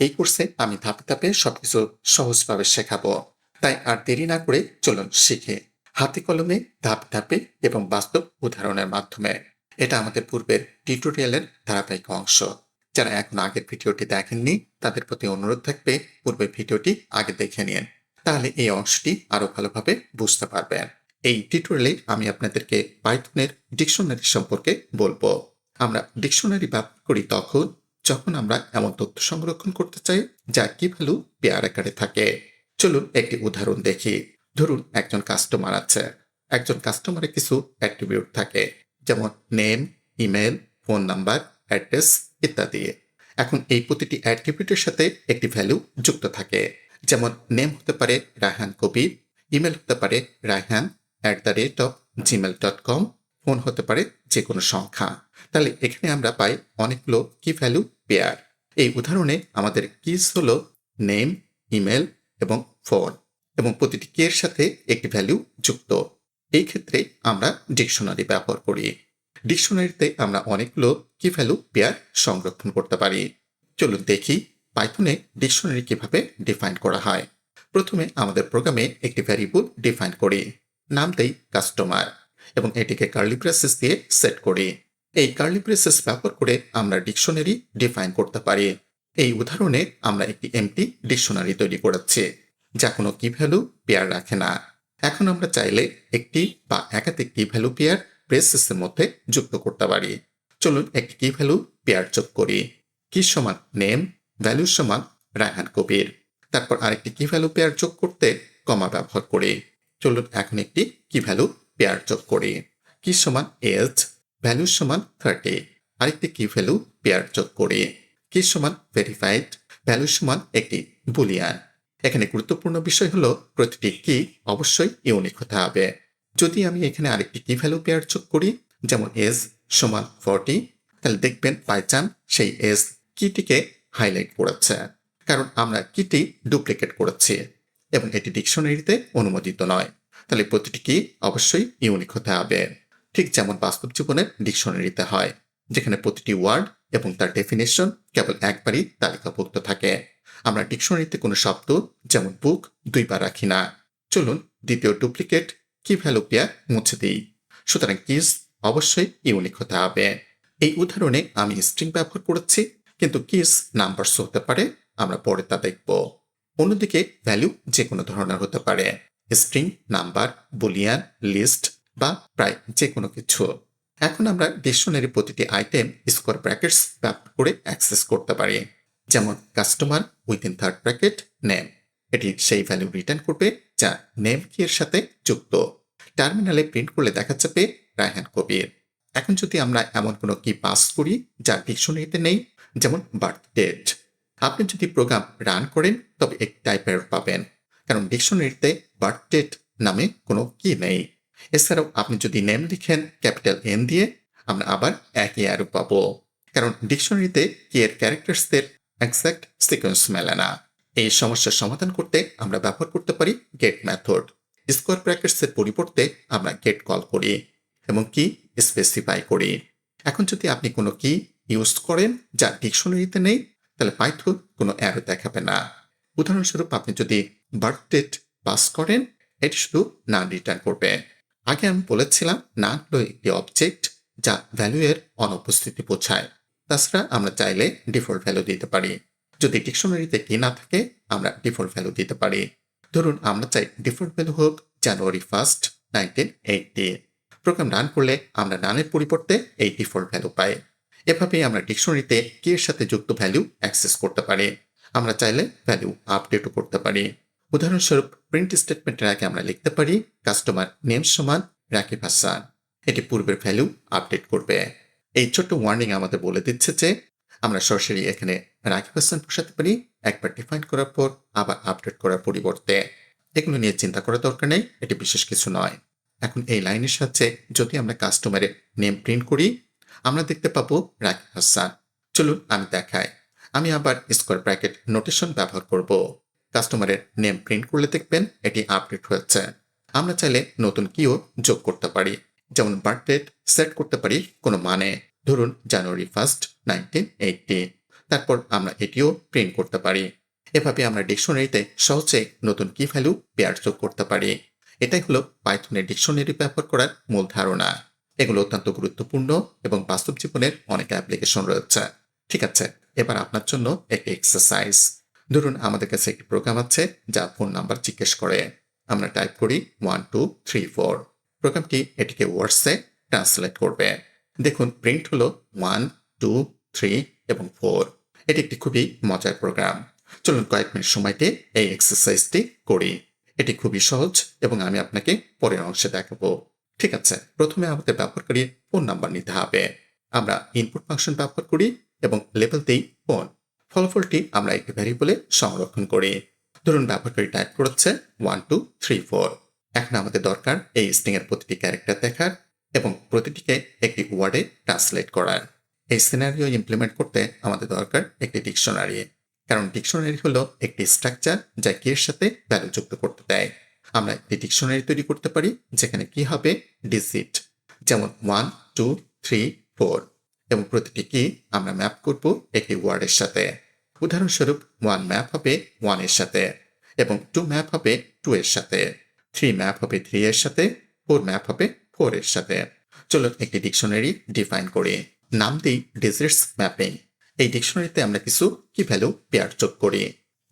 এই কোর্সে আমি ধাপে ধাপে সবকিছু সহজভাবে শেখাবো। তাই আর দেরি না করে চলুন শিখে। হাতে কলমে ধাপে ধাপে এবং বাস্তব উদাহরণের মাধ্যমে। এটা আমাদের পূর্বের টিউটোরিয়ালের ধারাবাহিক অংশ। যারা এখন আগের ভিডিওটি দেখেননি, তাদের প্রতি অনুরোধ থাকবে পূর্বের ভিডিওটি আগে দেখে নিন। তাহলে এই অংশটি আরও ভালোভাবে বুঝতে পারবেন। এই টিউটোরিয়ালে আমি আপনাদেরকে পাইথনের ডিকশনারি সম্পর্কে বলব। আমরা ডিকশনারি ব্যবহার করি তখন। যখন আমরা এমন তথ্য সংরক্ষণ করতে চাই, যা কি ভ্যালু পেয়ার আকারে থাকে। চলুন একটি উদাহরণ দেখি। ধরুন, একজন কাস্টমার আছে। একজন কাস্টমারের কিছু অ্যাট্রিবিউট থাকে, যেমন name, email, phone number, address ইত্যাদি। এখন এই প্রতিটি অ্যাট্রিবিউটের সাথে একটি ভ্যালু যুক্ত থাকে। যেমন, নেম হতে পারে রায়হান কবির, ইমেল হতে পারে Raihan at the rate of Gmail dot com phone হতে পারে যে কোনো সংখ্যা। তাহলে এখানে আমরা পাই অনেকগুলো কি ভ্যালু পেয়ার। এই উদাহরণে আমাদের কিস হল নেম, ইমেল এবং ফোন এবং প্রতিটি কে এর সাথে একটি ভ্যালু যুক্ত। এই ক্ষেত্রে আমরা ডিকশনারি ব্যবহার করি। ডিকশনারিতে আমরা অনেকগুলো কি ভ্যালু পেয়ার সংরক্ষণ করতে পারি। চলুন দেখি পাইথনে ডিকশনারি কীভাবে ডিফাইন করা হয়। প্রথমে আমাদের প্রোগ্রামে একটি ভ্যারিয়েবল ডিফাইন করি। নাম দেই কাস্টমার এবং এটিকে কার্লি ব্রেসেস দিয়ে সেট করি। এই কার্লি ব্রেসেস ব্যবহার করে আমরা ডিকশনারি ডিফাইন করতে পারি। এই উদাহরণে আমরা একটি এমটি ডিকশনারি তৈরি করেছি, যা কোনো কি ভ্যালু পেয়ার রাখে না। এখন আমরা চাইলে একটি বা একাধিক কি ভ্যালু পেয়ার ব্রেসেসের মধ্যে যুক্ত করতে পারি। চলুন একটি কি ভ্যালু পেয়ার যোগ করি। কি সমান নেম ভ্যালু সমান রায়হান কবির। তারপর আরেকটি কি ভ্যালু পেয়ার যোগ করতে কমা ব্যবহার করি। চলুন এখন একটি কি ভ্যালু পেয়ার যোগ করি। কি সমান এজ ভ্যালু সমান থার্টি আরেকটি কি ভ্যালু পেয়ার যোগ করি। কি সমান ভেরিফাইড ভ্যালু সমান একটি বুলিয়ান এখানে গুরুত্বপূর্ণ বিষয় হলো প্রতিটি কি অবশ্যই ইউনিক হতে হবে। যদি আমি এখানে আরেকটি কি ভ্যালু পেয়ার যোগ করি, যেমন এজ সমান ফর্টি তাহলে দেখবেন বাই চান সেই এজ কিটিকে হাইলাইট করেছে। কারণ আমরা কিটি ডুপ্লিকেট করেছি এবং এটি ডিকশনারিতে অনুমোদিত নয়। তাহলে প্রতিটি কি অবশ্যই ইউনিক হতে হবে। ঠিক যেমন বাস্তব জীবনের ডিকশনারিতে হয়, যেখানে প্রতিটি ওয়ার্ড এবং তার ডেফিনেশন কেবল একবারই তালিকাভুক্ত থাকে। আমরা ডিকশনারিতে কোনো শব্দ, যেমন বুক দুইবার রাখি না। চলুন দ্বিতীয় ডুপ্লিকেট কি ভ্যালু পেয়ার মুছে দিই। সুতরাং কিস অবশ্যই ইউনিক হতে হবে। এই উদাহরণে আমি স্ট্রিং ব্যবহার করেছি, কিন্তু কিস নাম্বারস হতে পারে, আমরা পরে তা দেখব। অন্যদিকে ভ্যালু যে কোনো ধরনের হতে পারে। স্ট্রিং নাম্বার বুলিয়ান লিস্ট বা প্রায় যে কোনো কিছু। এখন আমরা ডিকশনারি প্রতিটি আইটেম স্কোয়ার ব্র্যাকেটস ব্যবহার করে অ্যাক্সেস করতে পারি। যেমন customer within third bracket name এটি সেই ভ্যালু রিটার্ন করবে যা নেম কি এর সাথে যুক্ত। টার্মিনালে প্রিন্ট করলে দেখা যাবে রায়হান কবির। এখন যদি আমরা এমন কোনো কি পাস করি যা ডিকশনারিতে নেই, যেমন বার্থ ডেট আপনি যদি প্রোগ্রাম রান করেন, তবে এক টাইপের পাবেন। কারণ ডিকশনারিতে বার্থ ডেট নামে কোনো কি নেই। এছাড়াও আপনি যদি নেম লিখেন ক্যাপিটাল এন দিয়ে, আমরা আবার একই আরও পাবো। কারণ ডিকশনারিতে কি এর ক্যারেক্টার্সদের এক্সাক্ট সিকোয়েন্স মেলে না। এই সমস্যার সমাধান করতে আমরা ব্যবহার করতে পারি গেট মেথড স্কোয়ার ব্র্যাকেটসের পরিবর্তে আমরা গেট কল করি এবং কি স্পেসিফাই করি। এখন যদি আপনি কোনো কি ইউজ করেন যা ডিকশনারিতে নেই, তাহলে পাইথন কোনো অ্যারো দেখাবে না। উদাহরণস্বরূপ আপনি যদি বার্থ ডেট পাস করেন, এটি শুধু নান রিটার্ন করবে। আগে আমি বলেছিলাম নান হলো একটি অবজেক্ট যা ভ্যালু এর অনুপস্থিতি বোঝায়। তাছাড়া আমরা চাইলে ডিফল্ট ভ্যালু দিতে পারি। যদি ডিকশনারিতে কি না থাকে, আমরা ডিফল্ট ভ্যালু দিতে পারি। ধরুন, আমরা চাই ডিফল্ট ভ্যালু হোক January first nineteen eighty program run করলে আমরা নানের পরিবর্তে এই ডিফল্ট ভ্যালু পাই। এভাবেই আমরা ডিকশনারিতে কি এর সাথে যুক্ত ভ্যালু অ্যাক্সেস করতে পারি। আমরা চাইলে ভ্যালু আপডেটও করতে পারি। উদাহরণস্বরূপ প্রিন্ট স্টেটমেন্টের আগে আমরা লিখতে পারি কাস্টমার নেম সমান রাকিব হাসান। এটি পূর্বের ভ্যালু আপডেট করবে। এই ছোট্ট ওয়ার্নিং আমাদের বলে দিচ্ছে যে, আমরা সরাসরি এখানে রাকিব হাসান বসাতে পারি, একবার ডিফাইন করার পর আবার আপডেট করার পরিবর্তে। এগুলো নিয়ে চিন্তা করার দরকার নেই, এটি বিশেষ কিছু নয়। এখন এই লাইনের সাহায্যে যদি আমরা কাস্টমারের নেম প্রিন্ট করি, আমরা দেখতে পাবো রাকিব হাসান। চলুন আমি দেখাই। আমি আবার স্কোয়ার ব্র্যাকেট নোটেশন ব্যবহার করব। কাস্টমারের নেম প্রিন্ট করলে দেখবেন এটি আপডেট হয়েছে। আমরা চাইলে নতুন কিও যোগ করতে পারি। যেমন বার্থ ডেট সেট করতে পারি কোনো মানে। ধরুন জানুয়ারি ফার্স্ট নাইনটিন এইটটি তারপর আমরা এটিও প্রিন্ট করতে পারি। এভাবে আমরা ডিকশনারিতে সহজে নতুন কি ভ্যালু পেয়ার যোগ করতে পারি। এটাই হলো পাইথনের ডিকশনারি ব্যবহার করার মূল ধারণা। এগুলো অত্যন্ত গুরুত্বপূর্ণ এবং বাস্তব জীবনের অনেক অ্যাপ্লিকেশন রয়েছে। ঠিক আছে, এবার আপনার জন্য একটি এক্সারসাইজ ধরুন আমাদের কাছে একটি প্রোগ্রাম আছে যা ফোন নাম্বার জিজ্ঞেস করে। আমরা টাইপ করি ওয়ান টু থ্রি ফোর প্রোগ্রামটি এটিকে ওয়ার্ডসে ট্রান্সলেট করবে। দেখুন প্রিন্ট হলো ওয়ান টু থ্রি এবং ফোর এটি একটি খুবই মজার প্রোগ্রাম চলুন কয়েক মিনিট সময়তে এই এক্সারসাইজটি করি। এটি খুবই সহজ এবং আমি আপনাকে পরের অংশে দেখাবো। ঠিক আছে, প্রথমে আমাদের ব্যবহারকারীর ফোন নাম্বার নিতে হবে। আমরা ইনপুট ফাংশন ব্যবহার করি এবং লেবেল দিই ফোন ফলাফলটি আমরা একটি ভ্যারিয়েবলে সংরক্ষণ করি। ধরুন ব্যবহারকারী টাইপ করেছে ওয়ান টু থ্রি ফোর এখন আমাদের দরকার এই স্ট্রিং এর প্রতিটি ক্যারেক্টার দেখার এবং প্রতিটিকে একটি ওয়ার্ডে ট্রান্সলেট করার। এই সিনারিও ইমপ্লিমেন্ট করতে আমাদের দরকার একটি ডিকশনারি কারণ ডিকশনারি হলো একটি স্ট্রাকচার যা কি এর সাথে ভ্যালু যুক্ত করতে দেয়। আমরা একটি ডিকশনারি তৈরি করতে পারি, যেখানে কি হবে? ডিজিট যেমন ওয়ান টু থ্রি ফোর এবং প্রতিটি কি আমরা ম্যাপ করব একটি ওয়ার্ডের সাথে। উদাহরণস্বরূপ ওয়ান ম্যাপ হবে ওয়ানের সাথে এবং টু ম্যাপ হবে টু এর সাথে। থ্রি ম্যাপ হবে থ্রি এর সাথে ফোর ম্যাপ হবে ফোর এর সাথে। চলুন একটি ডিকশনারি ডিফাইন করি। নাম দিই ডিজিটস ম্যাপিং এই ডিকশনারিতে আমরা কিছু কি ভ্যালু পেয়ার যোগ করি।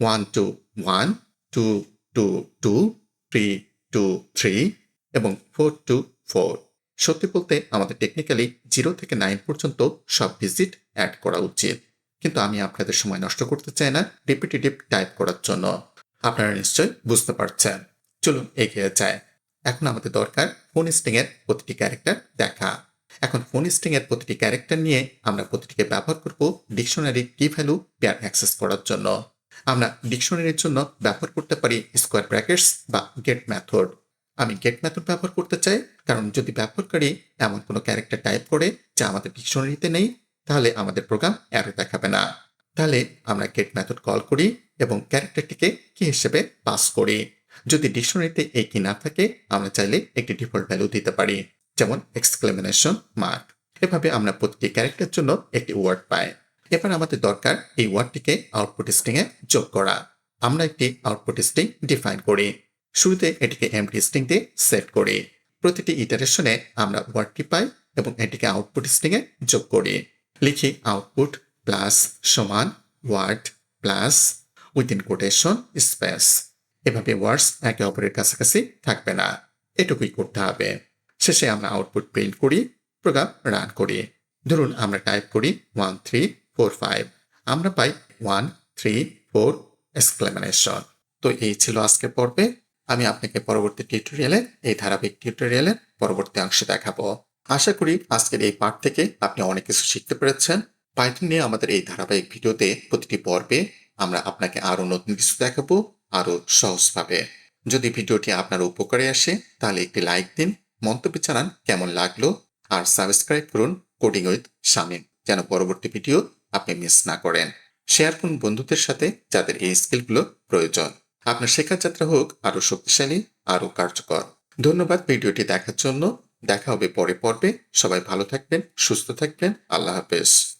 One two one two two two three two three এবং ফোর টু ফোর সত্যি বলতে আমাদের টেকনিক্যালি জিরো থেকে নাইন পর্যন্ত সব ভিজিট অ্যাড করা উচিত। কিন্তু আমি আপনাদের সময় নষ্ট করতে চাই না রিপিটেটিভ টাইপ করার জন্য। আপনারা নিশ্চয় বুঝতে পারছেন। চলুন এগিয়ে যায় এখন আমাদের দরকার ফোন স্ট্রিং এর প্রতিটি ক্যারেক্টার দেখা। এখন ফোন স্ট্রিং এর প্রতিটি ক্যারেক্টার নিয়ে আমরা প্রতিটিকে ব্যবহার করব ডিকশনারি কি ভ্যালু পেয়ার অ্যাক্সেস করার জন্য। আমরা ডিকশনারির জন্য ব্যবহার করতে পারি স্কোয়ার ব্র্যাকেটস বা গেট মেথড আমি গেট মেথড ব্যবহার করতে চাই। কারণ যদি ব্যবহারকারী এমন কোনো ক্যারেক্টার টাইপ করে যা আমাদের ডিকশনারিতে নেই, তাহলে আমাদের প্রোগ্রাম অ্যারো দেখাবে না। তাহলে আমরা গেট মেথড কল করি এবং ক্যারেক্টারটিকে কি হিসেবে পাস করি। যদি ডিকশনারিতে এই কি না থাকে, আমরা চাইলে একটি ডিফল্ট ভ্যালু দিতে পারি, যেমন এক্সক্লেমিনেশন মার্ক এভাবে আমরা প্রতিটি ক্যারেক্টারের জন্য একটি ওয়ার্ড পাই। এবার আমাদের দরকার এই ওয়ার্ডটিকে আউটপুট স্ট্রিং এ যোগ করা। আমরা একটি আউটপুট স্ট্রিং ডিফাইন করি। শুরুতে এটিকে এমটি স্ট্রিং দিয়ে সেট করি। প্রতিটি ইটারেশনে আমরা ওয়ার্ডটি পাই এবং এটিকে আউটপুট স্ট্রিং এ যোগ করি। লিখি আউটপুট প্লাস সমান word plus within quotation space এভাবে ওয়ার্ডস একে অপরের কাছাকাছি থাকবে না। এটুকুই করতে হবে। শেষে আমরা আউটপুট প্রিন্ট করি প্রোগ্রাম রান করি। ধরুন আমরা টাইপ করি ওয়ান থ্রি ফোর ফাইভ আমরা পাই ওয়ান থ্রি ফোর এক্সক্লেমেশন তো এই ছিল আজকের পর্বে। আমি আপনাকে পরবর্তী টিউটোরিয়ালে এই ধারাবাহিক টিউটোরিয়ালের পরবর্তী অংশে দেখাবো। আশা করি আজকের এই পাঠ থেকে আপনি অনেক কিছু শিখতে পেরেছেন। পাইথন নিয়ে আমাদের এই ধারাবাহিক ভিডিওতে প্রতিটি পর্বে আমরা আপনাকে আরও নতুন কিছু দেখাবো আরও সহজভাবে। যদি ভিডিওটি আপনার উপকারে আসে, তাহলে একটি লাইক দিন, মন্তব্য জানান কেমন লাগল, আর সাবস্ক্রাইব করুন কোডিং উইথ শামিম যেন পরবর্তী ভিডিও আপনি মিস না করেন। শেয়ার করুন বন্ধুদের সাথে যাদের এই স্কিলগুলো প্রয়োজন। আপনার শেখার যাত্রা হোক আরও শক্তিশালী আরও কার্যকর। ধন্যবাদ ভিডিওটি দেখার জন্য। দেখা হবে পরে পর্বে। সবাই ভালো থাকবেন, সুস্থ থাকবেন। আল্লাহ হাফেজ।